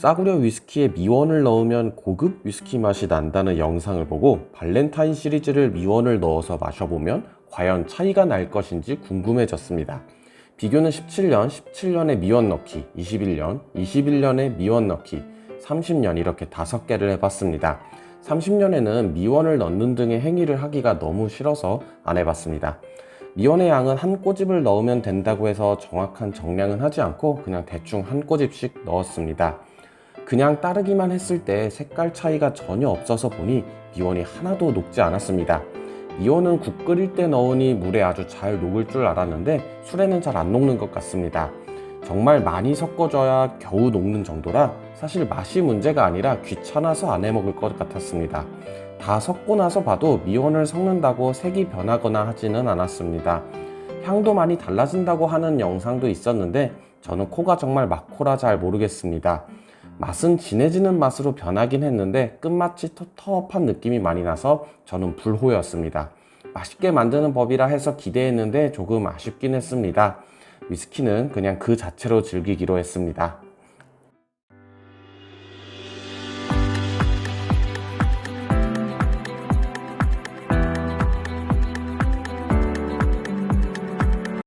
싸구려 위스키에 미원을 넣으면 고급 위스키 맛이 난다는 영상을 보고 발렌타인 시리즈를 미원을 넣어서 마셔보면 과연 차이가 날 것인지 궁금해졌습니다. 비교는 17년, 17년에 미원 넣기, 21년, 21년에 미원 넣기, 30년 이렇게 다섯 개를 해봤습니다. 30년에는 미원을 넣는 등의 행위를 하기가 너무 싫어서 안 해봤습니다. 미원의 양은 한 꼬집을 넣으면 된다고 해서 정확한 정량은 하지 않고 그냥 대충 한 꼬집씩 넣었습니다. 그냥 따르기만 했을 때 색깔 차이가 전혀 없어서 보니 미원이 하나도 녹지 않았습니다. 미원은 국 끓일 때 넣으니 물에 아주 잘 녹을 줄 알았는데 술에는 잘 안 녹는 것 같습니다. 정말 많이 섞어줘야 겨우 녹는 정도라 사실 맛이 문제가 아니라 귀찮아서 안 해먹을 것 같았습니다. 다 섞고 나서 봐도 미원을 섞는다고 색이 변하거나 하지는 않았습니다. 향도 많이 달라진다고 하는 영상도 있었는데 저는 코가 정말 막코라 잘 모르겠습니다. 맛은 진해지는 맛으로 변하긴 했는데 끝맛이 텁텁한 느낌이 많이 나서 저는 불호였습니다. 맛있게 만드는 법이라 해서 기대했는데 조금 아쉽긴 했습니다. 위스키는 그냥 그 자체로 즐기기로 했습니다.